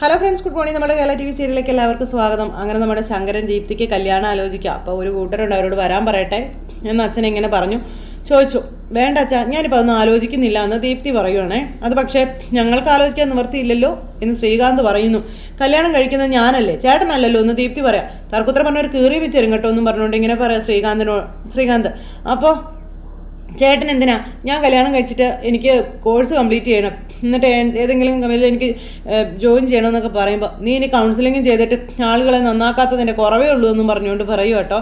Hello friends good morning നമ്മുടെ Kerala T V സീരിയലിലേക്ക് എല്ലാവർക്കും സ്വാഗതം. അങ്ങനെ നമ്മുടെ ശങ്കരൻ ദീപ്തിക്ക് കല്യാണം ആലോചിക്കുക അപ്പോൾ ഒരു കൂട്ടരുണ്ട് അവരോട് വരാൻ പറയട്ടെ എന്ന് അച്ഛൻ ഇങ്ങനെ പറഞ്ഞു. ചോദിച്ചു വേണ്ട അച്ഛാ ഞാനിപ്പോൾ അതൊന്നും ആലോചിക്കുന്നില്ല എന്ന് ദീപ്തി പറയുവാണേ. അത് പക്ഷേ ഞങ്ങൾക്ക് ആലോചിക്കാൻ നിവർത്തിയില്ലല്ലോ എന്ന് ശ്രീകാന്ത് പറയുന്നു. കല്യാണം കഴിക്കുന്നത് ഞാനല്ലേ ചേട്ടനല്ലല്ലോ എന്ന് ദീപ്തി പറയാം. തർക്കുത്തരം ഒരു കീറി വെച്ചരും കേട്ടോ എന്നും പറഞ്ഞുകൊണ്ട് ഇങ്ങനെ പറയാം ശ്രീകാന്തിനോ ശ്രീകാന്ത്. അപ്പോൾ ചേട്ടൻ എന്തിനാ? ഞാൻ കല്യാണം കഴിച്ചിട്ട് എനിക്ക് കോഴ്സ് കംപ്ലീറ്റ് ചെയ്യണം. എന്നിട്ട് ഏതെങ്കിലും കമ്പനിയിൽ എനിക്ക് ജോയിൻ ചെയ്യണമെന്നൊക്കെ പറയുമ്പോൾ നീ ഇനി കൗൺസിലിംഗ് ചെയ്തിട്ട് ആളുകളെ നന്നാക്കാത്തതിന്റെ കുറവേ ഉള്ളൂ എന്നും പറഞ്ഞുകൊണ്ട് പറയൂ കേട്ടോ.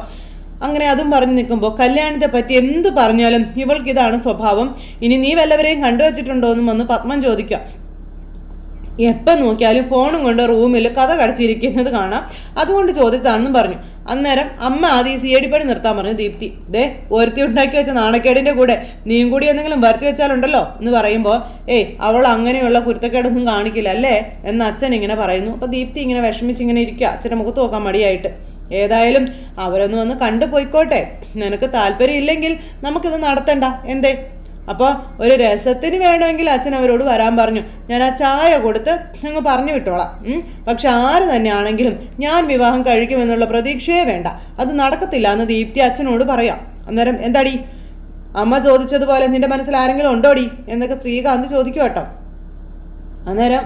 അങ്ങനെ അതും പറഞ്ഞു നിൽക്കുമ്പോൾ കല്യാണത്തെ പറ്റി എന്ത് പറഞ്ഞാലും ഇവൾക്ക് ഇതാണ് സ്വഭാവം. ഇനി നീ വല്ലവരെയും കണ്ടുവച്ചിട്ടുണ്ടോ എന്നും വന്ന് പത്മം ചോദിക്കാം എപ്പം നോക്കിയാലും ഫോണും കൊണ്ട് റൂമിൽ കഥ കടച്ചിരിക്കുന്നത് കാണാം. അതുകൊണ്ട് ചോദിച്ചതാണെന്നും പറഞ്ഞു. അന്നേരം അമ്മ ആദ്യം ഈ സിയടിപ്പണി നിർത്താൻ പറഞ്ഞു ദീപ്തി ദേ ഒരുത്തി ഉണ്ടാക്കി വെച്ച നാണക്കേടിന്റെ കൂടെ നീയും കൂടി എന്തെങ്കിലും വരുത്തി വെച്ചാലുണ്ടല്ലോ? എന്ന് പറയുമ്പോൾ ഏയ് അവൾ അങ്ങനെയുള്ള കുരുത്തക്കേടൊന്നും കാണിക്കില്ല അല്ലേ? എന്ന് അച്ഛൻ ഇങ്ങനെ പറയുന്നു. അപ്പോൾ ദീപ്തി ഇങ്ങനെ വിഷമിച്ച് ഇങ്ങനെ ഇരിക്കുക അച്ഛന്റെ മുഖത്ത് നോക്കാൻ മടിയായിട്ട്. ഏതായാലും അവരൊന്ന് വന്ന് കണ്ടു പോയിക്കോട്ടെ. നിനക്ക് താല്പര്യം ഇല്ലെങ്കിൽ നമുക്കിത് നടത്തണ്ട. എന്തേ? അപ്പോൾ ഒരു രസത്തിന് വേണമെങ്കിൽ അച്ഛൻ അവരോട് വരാൻ പറഞ്ഞു. ഞാൻ ആ ചായ കൊടുത്ത് അങ്ങ് പറഞ്ഞു വിട്ടോളാം. പക്ഷെ ആര് തന്നെയാണെങ്കിലും ഞാൻ വിവാഹം കഴിക്കുമെന്നുള്ള പ്രതീക്ഷയെ വേണ്ട. അത് നടക്കത്തില്ല എന്ന് ദീപ്തി അച്ഛനോട് പറയാം. അന്നേരം എന്താടി? അമ്മ ചോദിച്ചതുപോലെ നിന്റെ മനസ്സിൽ ആരെങ്കിലും ഉണ്ടോടി? എന്നൊക്കെ ശ്രീകാന്ത് ചോദിക്കും കേട്ടോ. അന്നേരം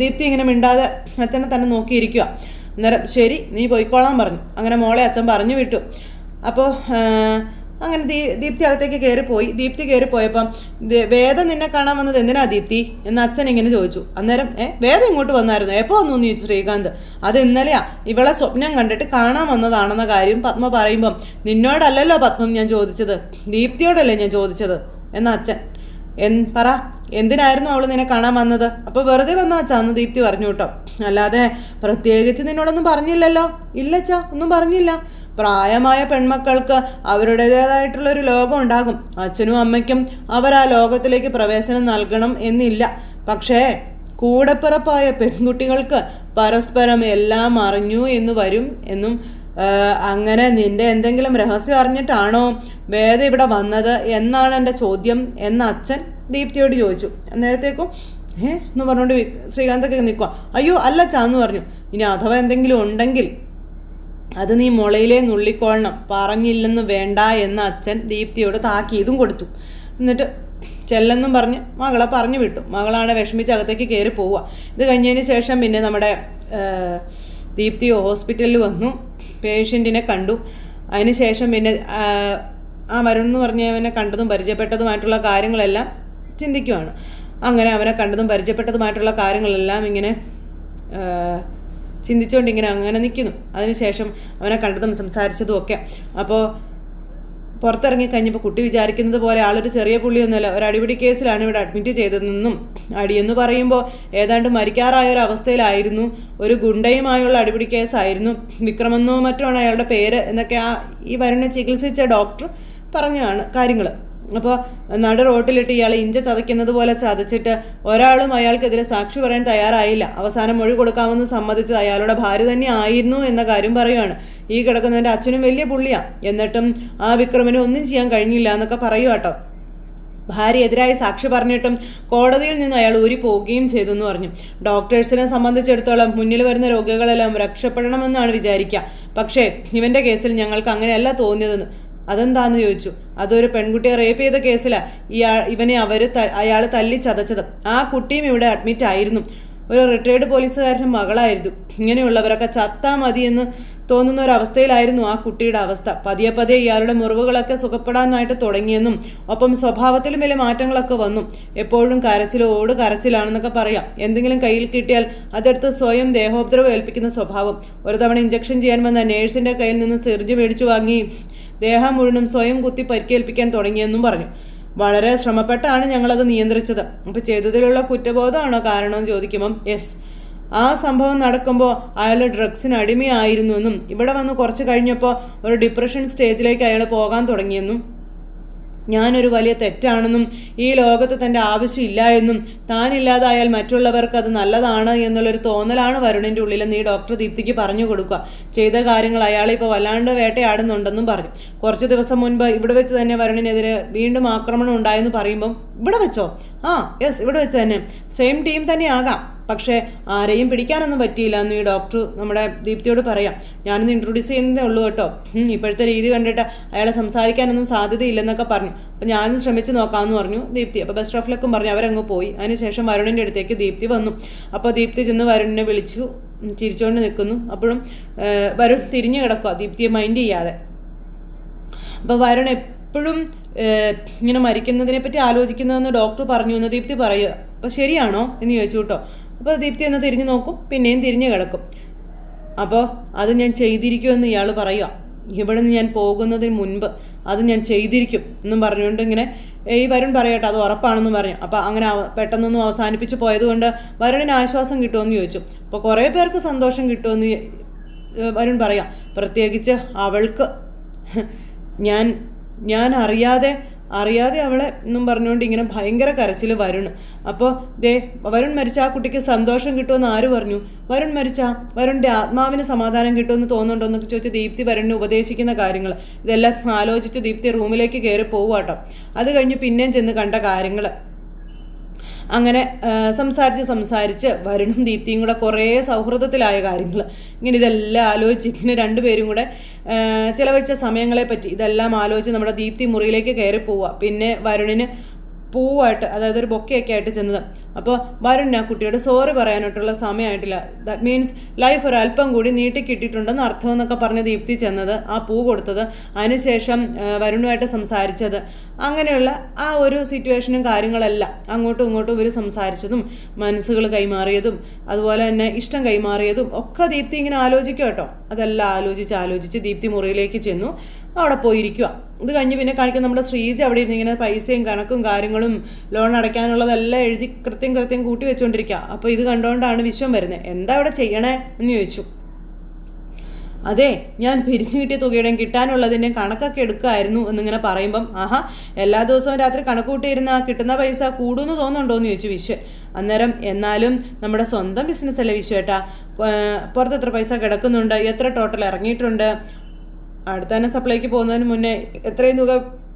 ദീപ്തി ഇങ്ങനെ മിണ്ടാതെ അച്ഛനെ തന്നെ നോക്കിയിരിക്കുക അന്നേരം ശരി നീ പോയിക്കോളാൻ പറഞ്ഞു. അങ്ങനെ മോളെ അച്ഛൻ പറഞ്ഞു വിട്ടു. അപ്പോൾ അങ്ങനെ ദീ ദീപ്തി അകത്തേക്ക് കയറി പോയി. ദീപ്തി കയറി പോയപ്പം വേദം നിന്നെ കാണാൻ വന്നത് എന്തിനാ ദീപ്തി? എന്ന് അച്ഛൻ ഇങ്ങനെ ചോദിച്ചു. അന്നേരം ഏ വേദം ഇങ്ങോട്ട് വന്നായിരുന്നു. എപ്പോൾ വന്നു എന്ന് ചോദിച്ചു ശ്രീകാന്ത്? അത് ഇന്നലെയാ. ഇവളെ സ്വപ്നം കണ്ടിട്ട് കാണാൻ വന്നതാണെന്ന കാര്യം പത്മ പറയുമ്പം നിന്നോടല്ലല്ലോ പത്മം ഞാൻ ചോദിച്ചത്. ദീപ്തിയോടല്ലേ ഞാൻ ചോദിച്ചത്? എന്ന അച്ഛൻ എൻ പറ. എന്തിനായിരുന്നു അവൾ നിന്നെ കാണാൻ വന്നത്? അപ്പൊ വെറുതെ വന്ന അച്ഛാന്ന് ദീപ്തി പറഞ്ഞു കേട്ടോ. അല്ലാതെ പ്രത്യേകിച്ച് നിന്നോടൊന്നും പറഞ്ഞില്ലല്ലോ. ഇല്ല ഇല്ലച്ചാ ഒന്നും പറഞ്ഞില്ല. പ്രായമായ പെൺമക്കൾക്ക് അവരുടേതായിട്ടുള്ള ഒരു ലോകം ഉണ്ടാകും അച്ഛനും അമ്മയ്ക്കും അവർ ആ ലോകത്തിലേക്ക് പ്രവേശനം നൽകണം എന്നില്ല. പക്ഷേ കൂടെപ്പിറപ്പായ പെൺകുട്ടികൾക്ക് പരസ്പരം എല്ലാം അറിഞ്ഞു എന്ന് വരും എന്നും അങ്ങനെ നിന്റെ എന്തെങ്കിലും രഹസ്യം അറിഞ്ഞിട്ടാണോ വേദ ഇവിടെ വന്നത് എന്നാണ് എന്റെ ചോദ്യം എന്ന അച്ഛൻ ദീപ്തിയോട് ചോദിച്ചു. നേരത്തേക്കും ഏ? എന്ന് പറഞ്ഞുകൊണ്ട് ശ്രീകാന്തൊക്കെ നിൽക്കുക അയ്യോ അല്ല ചാന്ന് പറഞ്ഞു. ഇനി അഥവാ എന്തെങ്കിലും ഉണ്ടെങ്കിൽ അത് നീ മുളയിലെ നുള്ളിക്കൊള്ളണം പറഞ്ഞില്ലെന്ന് വേണ്ട എന്ന് അച്ഛൻ ദീപ്തിയോട് താക്കീതും കൊടുത്തു. എന്നിട്ട് ചെല്ലെന്നും പറഞ്ഞ് മകളെ പറഞ്ഞു വിട്ടു. മകളാണ് വിഷമിച്ച് അകത്തേക്ക് കയറി പോവുക. ഇത് കഴിഞ്ഞതിന് ശേഷം പിന്നെ നമ്മുടെ ദീപ്തി ഹോസ്പിറ്റലിൽ വന്നു. പേഷ്യന്റിനെ കണ്ടു. അതിന് ശേഷം പിന്നെ ആ, വരുൺ എന്ന് പറഞ്ഞവനെ കണ്ടതും പരിചയപ്പെട്ടതുമായിട്ടുള്ള കാര്യങ്ങളെല്ലാം ചിന്തിക്കുവാണ്. അങ്ങനെ അവനെ കണ്ടതും പരിചയപ്പെട്ടതുമായിട്ടുള്ള കാര്യങ്ങളെല്ലാം ഇങ്ങനെ ചിന്തിച്ചുകൊണ്ട് ഇങ്ങനെ അങ്ങനെ നിൽക്കുന്നു അതിനുശേഷം അവനെ കണ്ടതും സംസാരിച്ചതും ഒക്കെ. അപ്പോൾ പുറത്തിറങ്ങി കഴിഞ്ഞപ്പോൾ കുട്ടി വിചാരിക്കുന്നത് പോലെ ആളൊരു ചെറിയ പുള്ളിയൊന്നുമല്ല. ഒരു അടിപിടി കേസിലാണ് ഇവിടെ അഡ്മിറ്റ് ചെയ്തതെന്നും അടിയെന്ന് പറയുമ്പോൾ ഏതാണ്ട് മരിക്കാറായ ഒരു അവസ്ഥയിലായിരുന്നു ഒരു ഗുണ്ടയുമായുള്ള അടിപിടി കേസായിരുന്നു. വിക്രമെന്നോ മറ്റോ ആണ് അയാളുടെ പേര് എന്നൊക്കെ ആ ഈ വരണ ചികിത്സിച്ച ഡോക്ടർ പറഞ്ഞതാണ് കാര്യങ്ങൾ അപ്പോൾ നട റോട്ടിലിട്ട് ഇയാൾ ഇഞ്ച ചതയ്ക്കുന്നത് പോലെ ചതച്ചിട്ട് ഒരാളും അയാൾക്കെതിരെ സാക്ഷി പറയാൻ തയ്യാറായില്ല. അവസാനം മൊഴി കൊടുക്കാമെന്ന് സമ്മതിച്ചത് അയാളുടെ ഭാര്യ തന്നെ ആയിരുന്നു എന്ന കാര്യം പറയുകയാണ് ഈ കിടക്കുന്നതിന്റെ അച്ഛനും വലിയ പുള്ളിയാണ് എന്നിട്ടും ആ വിക്രമിന് ഒന്നും ചെയ്യാൻ കഴിഞ്ഞില്ല എന്നൊക്കെ പറയുക കേട്ടോ ഭാര്യ എതിരായി സാക്ഷി പറഞ്ഞിട്ടും കോടതിയിൽ നിന്ന് അയാൾ ഊരി പോവുകയും ചെയ്തു എന്ന് പറഞ്ഞു. ഡോക്ടേഴ്സിനെ സംബന്ധിച്ചിടത്തോളം മുന്നിൽ വരുന്ന രോഗികളെല്ലാം രക്ഷപ്പെടണമെന്നാണ് വിചാരിക്കുക പക്ഷേ ഇവന്റെ കേസിൽ ഞങ്ങൾക്ക് അങ്ങനെയല്ല തോന്നിയതെന്ന് അതെന്താന്ന് ചോദിച്ചു. അതൊരു പെൺകുട്ടിയെ റേപ്പ് ചെയ്ത കേസിലാ. ഇയാൾ ഇവനെ അവർ അയാൾ തല്ലി ചതച്ചത്. ആ കുട്ടിയും ഇവിടെ അഡ്മിറ്റ് ആയിരുന്നു. ഒരു റിട്ടയർഡ് പോലീസുകാരന്റെ മകളായിരുന്നു. ഇങ്ങനെയുള്ളവരൊക്കെ ചത്താ മതി എന്ന് തോന്നുന്ന ഒരു അവസ്ഥയിലായിരുന്നു ആ കുട്ടിയുടെ അവസ്ഥ. പതിയെ പതിയെ ഇയാളുടെ മുറിവുകളൊക്കെ സുഖപ്പെടാനായിട്ട് തുടങ്ങിയെന്നും ഒപ്പം സ്വഭാവത്തിലും വലിയ മാറ്റങ്ങളൊക്കെ വന്നു. എപ്പോഴും കരച്ചിലോട് കരച്ചിലാണെന്നൊക്കെ പറയാം. എന്തെങ്കിലും കയ്യിൽ കിട്ടിയാൽ അതെടുത്ത് സ്വയം ദേഹോപദ്രവം ഏൽപ്പിക്കുന്ന സ്വഭാവം. ഒരു തവണ ഇഞ്ചക്ഷൻ ചെയ്യാൻ വന്ന നേഴ്സിന്റെ കയ്യിൽ നിന്ന് സിറിഞ്ച് മേടിച്ചു വാങ്ങി ദേഹം മുഴുവനും സ്വയം കുത്തി പരിക്കേൽപ്പിക്കാൻ തുടങ്ങിയെന്നും പറഞ്ഞു. വളരെ ശ്രമപ്പെട്ടാണ് ഞങ്ങളത് നിയന്ത്രിച്ചത്. അപ്പോൾ ചെയ്തതിലുള്ള കുറ്റബോധമാണോ കാരണമെന്ന് ചോദിക്കുമ്പം യെസ്. ആ സംഭവം നടക്കുമ്പോൾ അയാൾ ഡ്രഗ്സിന് അടിമയായിരുന്നുവെന്നും ഇവിടെ വന്ന് കുറച്ച് കഴിഞ്ഞപ്പോൾ ഒരു ഡിപ്രഷൻ സ്റ്റേജിലേക്ക് അയാൾ പോകാൻ തുടങ്ങിയെന്നും ഞാനൊരു വലിയ തെറ്റാണെന്നും ഈ ലോകത്ത് തന്റെ ആവശ്യമില്ല എന്നും താനില്ലാതായാൽ മറ്റുള്ളവർക്ക് അത് നല്ലതാണ് എന്നുള്ളൊരു തോന്നലാണ് വരുണിന്റെ ഉള്ളിലെന്ന് ഈ ഡോക്ടർ ദീപ്തിക്ക് പറഞ്ഞു കൊടുക്കുക. ചെയ്ത കാര്യങ്ങൾ അയാളെ ഇപ്പോൾ വല്ലാണ്ട് വേട്ടയാടുന്നുണ്ടെന്നും പറഞ്ഞു. കുറച്ച് ദിവസം മുൻപ് ഇവിടെ വെച്ച് തന്നെ വരുണിനെതിരെ വീണ്ടും ആക്രമണം ഉണ്ടായെന്ന് പറയുമ്പം ഇവിടെ വെച്ചോ? ആ യെസ് ഇവിടെ വെച്ച് തന്നെ. സെയിം ടീം തന്നെ ആകാം. പക്ഷേ ആരെയും പിടിക്കാനൊന്നും പറ്റിയില്ല എന്ന് ഈ ഡോക്ടർ നമ്മുടെ ദീപ്തിയോട് പറയാം. ഞാനൊന്ന് ഇൻട്രൊഡ്യൂസ് ചെയ്യുന്നതേ ഉള്ളൂ കേട്ടോ. ഇപ്പോഴത്തെ രീതി കണ്ടിട്ട് അയാളെ സംസാരിക്കാനൊന്നും സാധ്യതയില്ലെന്നൊക്കെ പറഞ്ഞു. അപ്പം ഞാനും ശ്രമിച്ച് നോക്കാമെന്ന് പറഞ്ഞു ദീപ്തി. അപ്പോൾ ബെസ്റ്റ് ഓഫ് പറഞ്ഞു അവരങ്ങ് പോയി. അതിനുശേഷം വരുണിന്റെ അടുത്തേക്ക് ദീപ്തി വന്നു. അപ്പോൾ ദീപ്തി ചെന്ന് വരുണിനെ വിളിച്ചു. ചിരിച്ചുകൊണ്ട് നിൽക്കുന്നു. അപ്പോഴും വരുൺ തിരിഞ്ഞു കിടക്കുക ദീപ്തിയെ മൈൻഡ് ചെയ്യാതെ. അപ്പോൾ വരുൺ എപ്പോഴും ഇങ്ങനെ മരിക്കുന്നതിനെ പറ്റി ആലോചിക്കുന്നതെന്ന് ഡോക്ടർ പറഞ്ഞു എന്ന് ദീപ്തി പറയുക. അപ്പോൾ ശരിയാണോ എന്ന് ചോദിച്ചു കേട്ടോ. അപ്പോൾ ദീപ്തി ഒന്ന് തിരിഞ്ഞു നോക്കും പിന്നെയും തിരിഞ്ഞു കിടക്കും. അപ്പോൾ അത് ഞാൻ ചെയ്തിരിക്കുമെന്ന് ഇയാൾ പറയുക ഇവിടെ നിന്ന് ഞാൻ പോകുന്നതിന് മുൻപ് അത് ഞാൻ ചെയ്തിരിക്കും എന്നും പറഞ്ഞുകൊണ്ട് ഇങ്ങനെ ഈ വരുൺ പറയട്ടെ അത് ഉറപ്പാണെന്ന് പറഞ്ഞു. അപ്പോൾ അങ്ങനെ പെട്ടെന്നൊന്നും അവസാനിപ്പിച്ച് പോയതുകൊണ്ട് വരുണിന് ആശ്വാസം കിട്ടുമെന്ന് ചോദിച്ചു. അപ്പോൾ കുറേ പേർക്ക് സന്തോഷം കിട്ടുമെന്ന് വരുൺ പറയാം. പ്രത്യേകിച്ച് അവൾക്ക് ഞാൻ ഞാൻ അറിയാതെ അറിയാതെ അവളെ എന്നും പറഞ്ഞുകൊണ്ട് ഇങ്ങനെ ഭയങ്കര കരച്ചിൽ വരുൺ അപ്പോൾ ദേ വരുൺ മരിച്ച ആ കുട്ടിക്ക് സന്തോഷം കിട്ടുമെന്ന് ആര് പറഞ്ഞു? വരുൺ മരിച്ച വരുണിന്റെ ആത്മാവിന് സമാധാനം കിട്ടുമെന്ന് തോന്നുന്നുണ്ടോ എന്നൊക്കെ ചോദിച്ച് ദീപ്തി വരുണിനെ ഉപദേശിക്കുന്ന കാര്യങ്ങൾ. ഇതെല്ലാം ആലോചിച്ച് ദീപ്തി റൂമിലേക്ക് കയറി പോവാട്ടോ അത് കഴിഞ്ഞ് പിന്നെയും ചെന്ന് കണ്ട കാര്യങ്ങൾ അങ്ങനെ സംസാരിച്ച് സംസാരിച്ച് വരുണും ദീപ്തിയും കൂടെ കുറേ സൗഹൃദത്തിലായ കാര്യങ്ങൾ ഇങ്ങനെ ഇതെല്ലാം ആലോചിച്ച് ഇങ്ങനെ രണ്ടുപേരും കൂടെ ചിലവഴിച്ച സമയങ്ങളെ പറ്റി ഇതെല്ലാം ആലോചിച്ച് നമ്മുടെ ദീപ്തി മുറിയിലേക്ക് കയറി പോവുക പിന്നെ വരുണിന് പൂവായിട്ട് അതായത് ഒരു ബൊക്കെയൊക്കെ ആയിട്ട് ചെന്നത് അപ്പോൾ വരുൺ ആ കുട്ടിയോട് സോറി പറയാനായിട്ടുള്ള സമയമായിട്ടില്ല. ദാറ്റ് മീൻസ് ലൈഫ് ഒരു അല്പം കൂടി നീട്ടിക്കിട്ടിട്ടുണ്ടെന്ന് അർത്ഥം എന്നൊക്കെ പറഞ്ഞ് ദീപ്തി ചെന്നത് ആ പൂ കൊടുത്തത് അതിനുശേഷം വരുണുമായിട്ട് സംസാരിച്ചത്. അങ്ങനെയുള്ള ആ ഒരു സിറ്റുവേഷനും കാര്യങ്ങളെല്ലാം അങ്ങോട്ടും ഇങ്ങോട്ടും ഇവർ സംസാരിച്ചതും മനസ്സുകൾ കൈമാറിയതും അതുപോലെ തന്നെ ഇഷ്ടം കൈമാറിയതും ഒക്കെ ദീപ്തി ഇങ്ങനെ ആലോചിക്കും കേട്ടോ. അതെല്ലാം ആലോചിച്ച് ആലോചിച്ച് ദീപ്തി മുറിയിലേക്ക് ചെന്നു. അവിടെ പോയിരിക്കുക ഇത് കഴിഞ്ഞ് പിന്നെ കാണിക്കുന്ന നമ്മുടെ ശ്രീജ അവിടെ ഇരുന്ന് ഇങ്ങനെ പൈസയും കണക്കും കാര്യങ്ങളും ലോൺ അടയ്ക്കാനുള്ളതെല്ലാം എഴുതി കൃത്യം കൃത്യം കൂട്ടി വെച്ചുകൊണ്ടിരിക്കുക അപ്പോൾ ഇത് കണ്ടുകൊണ്ടാണ് വിശ്വം വരുന്നത് എന്താ ഇവിടെ ചെയ്യണേ എന്ന് ചോദിച്ചു. അതെ ഞാൻ പിരിഞ്ഞു കിട്ടിയ തുകയുടെയും കിട്ടാനുള്ളതിന്റെ കണക്കൊക്കെ എടുക്കുമായിരുന്നു എന്നിങ്ങനെ പറയുമ്പം ആഹാ എല്ലാ ദിവസവും രാത്രി കണക്ക് കൂട്ടിയിരുന്ന കിട്ടുന്ന പൈസ കൂടുമെന്ന് തോന്നുന്നുണ്ടോ? എന്ന് ചോദിച്ചു വിശ്വ. അന്നേരം എന്നാലും നമ്മുടെ സ്വന്തം ബിസിനസ്സല്ലേ വിശ്വേട്ടാ? പുറത്ത് എത്ര പൈസ കിടക്കുന്നുണ്ട്? എത്ര ടോട്ടൽ ഇറങ്ങിയിട്ടുണ്ട്? അടുത്ത തന്നെ സപ്ലൈക്ക് പോകുന്നതിന് മുന്നേ എത്രയും തുക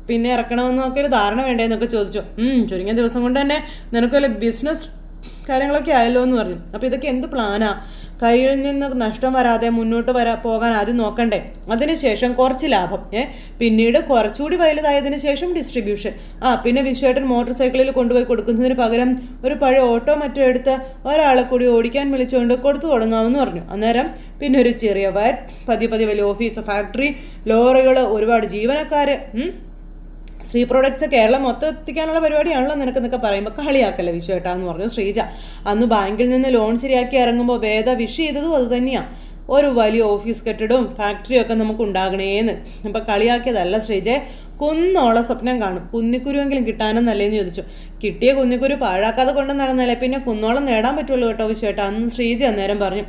പിന്നെ ഇറക്കണമെന്നൊക്കെ ഒരു ധാരണ വേണ്ടേന്നൊക്കെ ചോദിച്ചു. ചുരുങ്ങിയ ദിവസം കൊണ്ട് തന്നെ നിനക്ക് വല്ല ബിസിനസ് കാര്യങ്ങളൊക്കെ ആയല്ലോ എന്ന് പറഞ്ഞു. അപ്പോൾ ഇതൊക്കെ എന്ത് പ്ലാനാ കയ്യിൽ നിന്ന് നഷ്ടം വരാതെ മുന്നോട്ട് വരാ പോകാൻ ആദ്യം നോക്കണ്ടേ. അതിനുശേഷം കുറച്ച് ലാഭം. ഏ പിന്നീട് കുറച്ചുകൂടി വലുതായതിനു ശേഷം ഡിസ്ട്രിബ്യൂഷൻ ആ പിന്നെ വിശ്വേട്ടൻ മോട്ടോർ സൈക്കിളിൽ കൊണ്ടുപോയി കൊടുക്കുന്നതിന് പകരം ഒരു പഴയ ഓട്ടോ മറ്റോ എടുത്ത് ഒരാളെ കൂടി ഓടിക്കാൻ വിളിച്ചുകൊണ്ട് കൊടുത്തു തുടങ്ങാമെന്ന് പറഞ്ഞു. അന്നേരം പിന്നെ ഒരു ചെറിയ വയറ്റ് പതിയെ പതിയെ വലിയ ഓഫീസ് ഫാക്ടറി ലോറികൾ ഒരുപാട് ജീവനക്കാർ ശ്രീ പ്രോഡക്ട്സ് കേരളം മൊത്തം എത്തിക്കാനുള്ള പരിപാടിയാണല്ലോ നിനക്കെന്നൊക്കെ പറയുമ്പോൾ കളിയാക്കല്ലേ വിശ്വേട്ടാ എന്ന് പറഞ്ഞു. ശ്രീജ അന്ന് ബാങ്കിൽ നിന്ന് ലോൺ ശരിയാക്കി ഇറങ്ങുമ്പോൾ വേദ വിഷ് ചെയ്തതും അത് തന്നെയാണ് ഒരു വലിയ ഓഫീസ് കെട്ടിടവും ഫാക്ടറിയും ഒക്കെ നമുക്ക് ഉണ്ടാകണേന്ന്. അപ്പം കളിയാക്കിയതല്ല ശ്രീജയെ കുന്നോളം സ്വപ്നം കാണും. കുന്നിക്കുരുവെങ്കിലും കിട്ടാനെന്നല്ലേന്ന് ചോദിച്ചു. കിട്ടിയ കുന്നിക്കുരു പാഴാക്കാതെ കൊണ്ട് നടന്നല്ലേ പിന്നെ കുന്നോളം നേടാൻ പറ്റുള്ളൂ കേട്ടോ വിശ്വേട്ടാ. അന്ന് ശ്രീജ അന്നേരം പറഞ്ഞു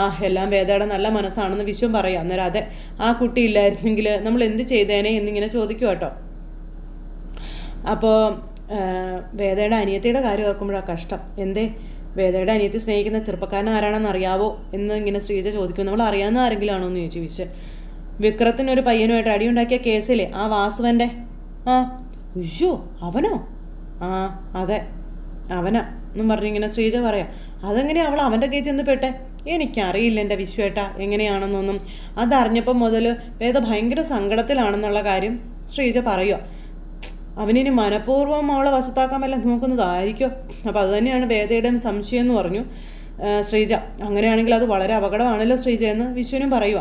ആ എല്ലാം വേദയുടെ നല്ല മനസ്സാണെന്ന് വിശ്വം പറയാം. അന്നേരം അതെ ആ കുട്ടി ഇല്ലായിരുന്നെങ്കിൽ നമ്മൾ എന്ത് ചെയ്തേനെ എന്നിങ്ങനെ ചോദിക്കും കേട്ടോ. അപ്പോൾ വേദയുടെ അനിയത്തിയുടെ കാര്യം ഓർക്കുമ്പോഴാണ് കഷ്ടം. എന്തേ? വേദയുടെ അനിയത്തി സ്നേഹിക്കുന്ന ചെറുപ്പക്കാരൻ ആരാണെന്ന് അറിയാവോ എന്ന് ഇങ്ങനെ ശ്രീജ ചോദിക്കും നമ്മൾ അറിയാവുന്ന ആരെങ്കിലും ആണോ? എന്ന് ചോദിച്ചു വിശ്വൻ വിക്രത്തിനൊരു പയ്യനുമായിട്ട് അടിയുണ്ടാക്കിയ കേസിലെ ആ വാസുവന്റെ ആ. ഉയ്യോ അവനോ? ആ അതെ അവനാ എന്നും പറഞ്ഞിങ്ങനെ ശ്രീജ പറയാം. അതെങ്ങനെയാ അവൾ അവന്റെ കയ്യിൽ ചെന്ന് പെട്ടെ? എനിക്കറിയില്ല എന്റെ വിശ്വേട്ട എങ്ങനെയാണെന്നൊന്നും. അതറിഞ്ഞപ്പം മുതൽ വേദ ഭയങ്കര സങ്കടത്തിലാണെന്നുള്ള കാര്യം ശ്രീജ പറയുക അവനിനി മനഃപൂർവം അവളെ വശത്താക്കാൻ വല്ല നോക്കുന്നതായിരിക്കും. അപ്പോൾ അത് തന്നെയാണ് വേദയുടെയും സംശയം എന്ന് പറഞ്ഞു. ശ്രീജ അങ്ങനെയാണെങ്കിൽ അത് വളരെ അപകടമാണല്ലോ ശ്രീജ എന്ന് വിശ്വനും പറയുക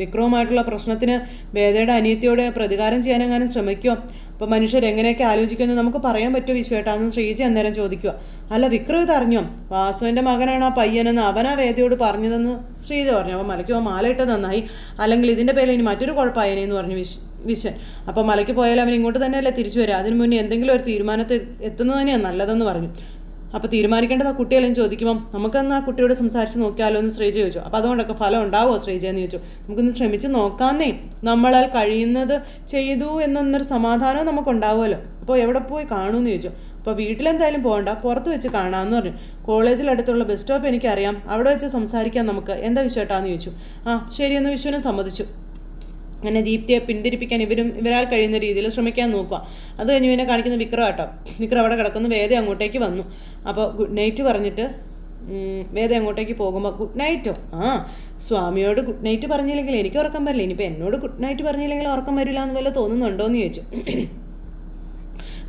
വിക്രവുമായിട്ടുള്ള പ്രശ്നത്തിന് വേദയുടെ അനിയത്തിയോട് പ്രതികാരം ചെയ്യാനെങ്ങാനും ശ്രമിക്കുമോ അപ്പോൾ മനുഷ്യർ എങ്ങനെയൊക്കെ ആലോചിക്കുമെന്ന് നമുക്ക് പറയാൻ പറ്റുമോ വിശ്വേട്ടാന്ന് ശ്രീജ അന്നേരം ചോദിക്കുക അല്ല വിക്രം ഇത് അറിഞ്ഞോ വാസുവിന്റെ മകനാണ് ആ പയ്യനെന്ന് അവനാ വേദയോട് പറഞ്ഞതെന്ന് ശ്രീജ പറഞ്ഞു. അപ്പോൾ മലയ്ക്കോ മാലയിട്ട് നന്നായി. അല്ലെങ്കിൽ ഇതിന്റെ പേരിൽ ഇനി മറ്റൊരു കുഴപ്പമായേനെന്ന് പറഞ്ഞു വിശ്വ വിശ്വൻ. അപ്പോൾ മലയ്ക്ക് പോയാൽ അവൻ ഇങ്ങോട്ട് തന്നെയല്ലേ തിരിച്ചു വരിക. അതിനു മുന്നേ എന്തെങ്കിലും ഒരു തീരുമാനത്തിൽ എത്തുന്നത് തന്നെയാണ് നല്ലതെന്ന് പറഞ്ഞു. അപ്പോൾ തീരുമാനിക്കേണ്ടത് ആ കുട്ടികളെയും ചോദിക്കുമ്പം നമുക്കന്ന് ആ കുട്ടിയോട് സംസാരിച്ച് നോക്കിയാലോ എന്ന് ശ്രീജ ചോദിച്ചു. അപ്പോൾ അതുകൊണ്ടൊക്കെ ഫലം ഉണ്ടാവുമോ ശ്രീജ എന്ന് ചോദിച്ചു. നമുക്കൊന്ന് ശ്രമിച്ച് നോക്കാന്നേ. നമ്മളാൽ കഴിയുന്നത് ചെയ്തു എന്നൊന്നൊരു സമാധാനവും നമുക്കുണ്ടാവുമല്ലോ. അപ്പോൾ എവിടെ പോയി കാണുമെന്ന് ചോദിച്ചു. അപ്പോൾ വീട്ടിലെന്തായാലും പോകണ്ട. പുറത്ത് വെച്ച് കാണാമെന്ന് പറഞ്ഞു. കോളേജിൽ അടുത്തുള്ള ബസ് സ്റ്റോപ്പ് എനിക്കറിയാം. അവിടെ വെച്ച് സംസാരിക്കാം നമുക്ക്. എന്താ വിശ്വട്ടാന്ന് ചോദിച്ചു. ആ ശരിയെന്ന് വിശ്വനും സമ്മതിച്ചു. അങ്ങനെ ദീപ്തിയെ പിന്തിരിപ്പിക്കാൻ ഇവരും ഇവരാൽ കഴിയുന്ന രീതിയിൽ ശ്രമിക്കാൻ നോക്കുക. അത് കഴിഞ്ഞ് പിന്നെ കാണിക്കുന്ന വിക്രം ആട്ടോ. വിക്രം അവിടെ കിടക്കുന്നു വേദ അങ്ങോട്ടേക്ക് വന്നു. അപ്പോൾ ഗുഡ് നൈറ്റ് പറഞ്ഞിട്ട് വേദം അങ്ങോട്ടേക്ക് പോകുമ്പോൾ ഗുഡ് നൈറ്റോ ആ സ്വാമിയോട് ഗുഡ് നൈറ്റ് പറഞ്ഞില്ലെങ്കിൽ എനിക്ക് ഉറക്കം വരില്ല. ഇനിയിപ്പോൾ എന്നോട് ഗുഡ് നൈറ്റ് പറഞ്ഞില്ലെങ്കിൽ ഉറക്കം വരില്ല എന്ന് വല്ല തോന്നുന്നുണ്ടോ എന്ന് ചോദിച്ചു.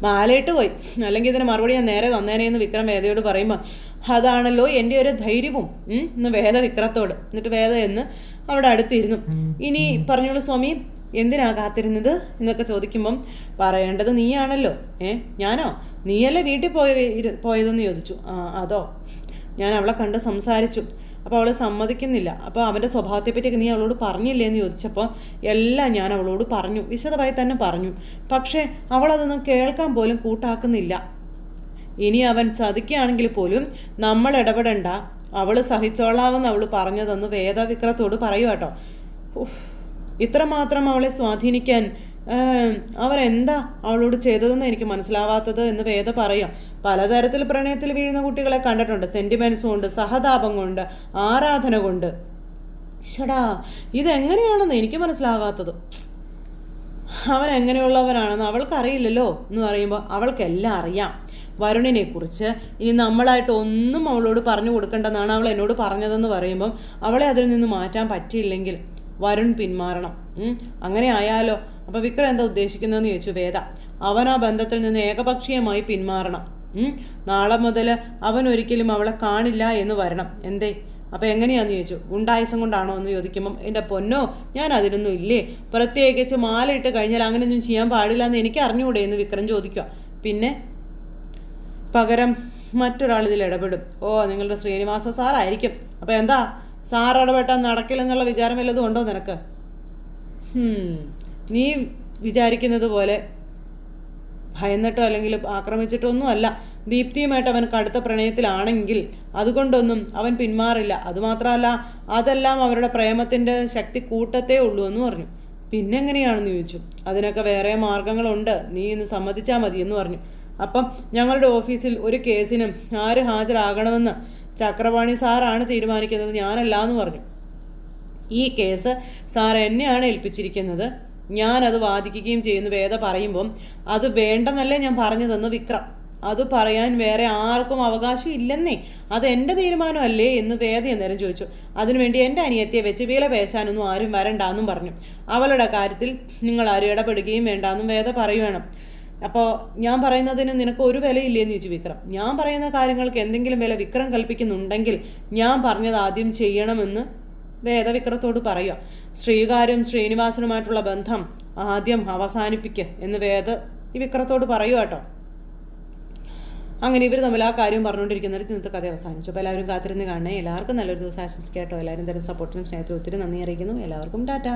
മാലയിട്ട് പോയി. അല്ലെങ്കിൽ ഇതിന് മറുപടി ഞാൻ നേരെ തന്നേനെ എന്ന് വിക്രം വേദയോട് പറയുമ്പോൾ അതാണല്ലോ എന്റെ ഒരു ധൈര്യവും. ഇന്ന് വേദ വിക്രത്തോട്. എന്നിട്ട് വേദ എന്ന് അവിടെ അടുത്തിരുന്നു. ഇനി പറഞ്ഞോളൂ സ്വാമി എന്തിനാ കാത്തിരുന്നത്? എന്നൊക്കെ ചോദിക്കുമ്പം പറയേണ്ടത് നീയാണല്ലോ. ഏ ഞാനോ? നീയല്ലേ വീട്ടിൽ പോയ പോയതെന്ന് ചോദിച്ചു. ആ അതോ? ഞാൻ അവളെ കണ്ട് സംസാരിച്ചു. അപ്പോൾ അവൾ സമ്മതിക്കുന്നില്ല. അപ്പോൾ അവന്റെ സ്വഭാവത്തെപ്പറ്റിയൊക്കെ നീ അവളോട് പറഞ്ഞില്ലേ എന്ന് ചോദിച്ചപ്പോൾ എല്ലാം ഞാൻ അവളോട് പറഞ്ഞു. വിശദമായി തന്നെ പറഞ്ഞു. പക്ഷേ അവളതൊന്നും കേൾക്കാൻ പോലും കൂട്ടാക്കുന്നില്ല. ഇനി അവൻ ചതിക്കുകയാണെങ്കിൽ പോലും നമ്മൾ ഇടപെടണ്ട. അവൾ സഹിച്ചോളാവെന്ന് അവൾ പറഞ്ഞതെന്ന് വേദവിക്രത്തോട് പറയൂ കേട്ടോ. ഇത്രമാത്രം അവളെ സ്വാധീനിക്കാൻ അവരെന്താ അവളോട് ചെയ്തതെന്ന് എനിക്ക് മനസ്സിലാവാത്തത് എന്ന് വേദ പറയാം പലതരത്തിൽ പ്രണയത്തിൽ വീഴുന്ന കുട്ടികളെ കണ്ടിട്ടുണ്ട്. സെന്റിമെന്റ്സും ഉണ്ട് സഹതാപം കൊണ്ട് ആരാധന കൊണ്ട്. ഷടാ ഇതെങ്ങനെയാണെന്ന് എനിക്ക് മനസ്സിലാകാത്തത്. അവൻ എങ്ങനെയുള്ളവനാണെന്ന് അവൾക്കറിയില്ലല്ലോ എന്ന് പറയുമ്പോൾ അവൾക്കെല്ലാം അറിയാം. വരുണിനെ കുറിച്ച് ഇനി നമ്മളായിട്ട് ഒന്നും അവളോട് പറഞ്ഞു കൊടുക്കേണ്ടെന്നാണ് അവൾ എന്നോട് പറഞ്ഞതെന്ന് പറയുമ്പം അവളെ അതിൽ നിന്ന് മാറ്റാൻ പറ്റിയില്ലെങ്കിൽ വരുൺ പിന്മാറണം. അങ്ങനെ ആയാലോ? അപ്പൊ വിക്രം എന്താ ഉദ്ദേശിക്കുന്നതെന്ന് ചോദിച്ചു വേദ. അവൻ ആ ബന്ധത്തിൽ നിന്ന് ഏകപക്ഷീയമായി പിന്മാറണം. നാളെ മുതൽ അവൻ ഒരിക്കലും അവളെ കാണില്ല എന്ന് വരണം. എന്തേ? അപ്പൊ എങ്ങനെയാന്ന് ചോദിച്ചു. ഗുണ്ടായസം കൊണ്ടാണോ എന്ന് ചോദിക്കുമ്പം എന്റെ പൊന്നോ ഞാൻ അതിനൊന്നും ഇല്ലേ? പ്രത്യേകിച്ച് മാല ഇട്ട് കഴിഞ്ഞാൽ അങ്ങനെയൊന്നും ചെയ്യാൻ പാടില്ല എന്ന് എനിക്ക് അറിഞ്ഞുകൂടെ എന്ന് വിക്രം ചോദിക്കുക. പിന്നെ പകരം മറ്റൊരാൾ ഇതിൽ ഇടപെടും. ഓ നിങ്ങളുടെ ശ്രീനിവാസ സാറായിരിക്കും അപ്പോൾ എന്താ? സാർ ഇടപെട്ടാൽ നടക്കില്ലെന്നുള്ള വിചാരം വല്ലതും ഉണ്ടോ നിനക്ക്? നീ വിചാരിക്കുന്നത് പോലെ ഭയന്നിട്ടോ അല്ലെങ്കിൽ ആക്രമിച്ചിട്ടോ ഒന്നും അല്ല. ദീപ്തിയുമായിട്ട് അവൻ കടുത്ത പ്രണയത്തിലാണെങ്കിൽ അതുകൊണ്ടൊന്നും അവൻ പിന്മാറില്ല. അതുമാത്രമല്ല അതെല്ലാം അവരുടെ പ്രേമത്തിന്റെ ശക്തി കൂട്ടത്തേ ഉള്ളൂ എന്ന് പറഞ്ഞു. പിന്നെങ്ങനെയാണെന്ന് ചോദിച്ചു. അതിനൊക്കെ വേറെ മാർഗങ്ങളുണ്ട്. നീ ഇന്ന് സമ്മതിച്ചാൽ മതി എന്ന് പറഞ്ഞു. അപ്പം ഞങ്ങളുടെ ഓഫീസിൽ ഒരു കേസിനും ആര് ഹാജരാകണമെന്ന് ചക്രപാണി സാറാണ് തീരുമാനിക്കുന്നത് ഞാനല്ല എന്ന് പറഞ്ഞു. ഈ കേസ് സാർ എന്നെയാണ് ഏൽപ്പിച്ചിരിക്കുന്നത്. ഞാനത് വാദിക്കുകയും ചെയ്യുന്നു വേദ പറയുമ്പം അത് വേണ്ടെന്നല്ലേ ഞാൻ പറഞ്ഞതെന്ന് വിക്രം. അത് പറയാൻ വേറെ ആർക്കും അവകാശം ഇല്ലെന്നേ. അത് എന്റെ തീരുമാനമല്ലേ? എന്ന് വേദ അന്നേരം ചോദിച്ചു. അതിനുവേണ്ടി എന്റെ അനിയത്തിയെ വെച്ച് വില പേശാനൊന്നും ആരും വരണ്ടാന്നും പറഞ്ഞു. അവളുടെ കാര്യത്തിൽ നിങ്ങൾ ആരും ഇടപെടുകയും വേണ്ടാന്നും വേദ പറയുവേണം. അപ്പോൾ ഞാൻ പറയുന്നതിന് നിനക്ക് ഒരു വിലയില്ലേന്ന് ചോദിച്ചു വിക്രം. ഞാൻ പറയുന്ന കാര്യങ്ങൾക്ക് എന്തെങ്കിലും വില വിക്രം കൽപ്പിക്കുന്നുണ്ടെങ്കിൽ ഞാൻ പറഞ്ഞത് ആദ്യം ചെയ്യണമെന്ന് വേദവിക്രത്തോട് പറയുക. ശ്രീകാര്യം ശ്രീനിവാസനുമായിട്ടുള്ള ബന്ധം ആദ്യം അവസാനിപ്പിക്ക എന്ന് വേദ ഈ വിക്രത്തോട് പറയുക കേട്ടോ. അങ്ങനെ ഇവർ തമ്മിൽ ആ കാര്യം പറഞ്ഞുകൊണ്ടിരിക്കുന്നവർ ഇന്നത്തെ കഥ അവസാനിച്ചു. അപ്പോൾ എല്ലാവരും കാത്തിരുന്ന് കാണണേ. എല്ലാവർക്കും നല്ലൊരു ദിവസം ആശംസിക്കാം കേട്ടോ. എല്ലാവരും തരുന്ന സപ്പോർട്ടിനും സ്നേഹത്തിനും ഒത്തിരി നന്ദി അറിയിക്കുന്നു. എല്ലാവർക്കും ടാറ്റാ.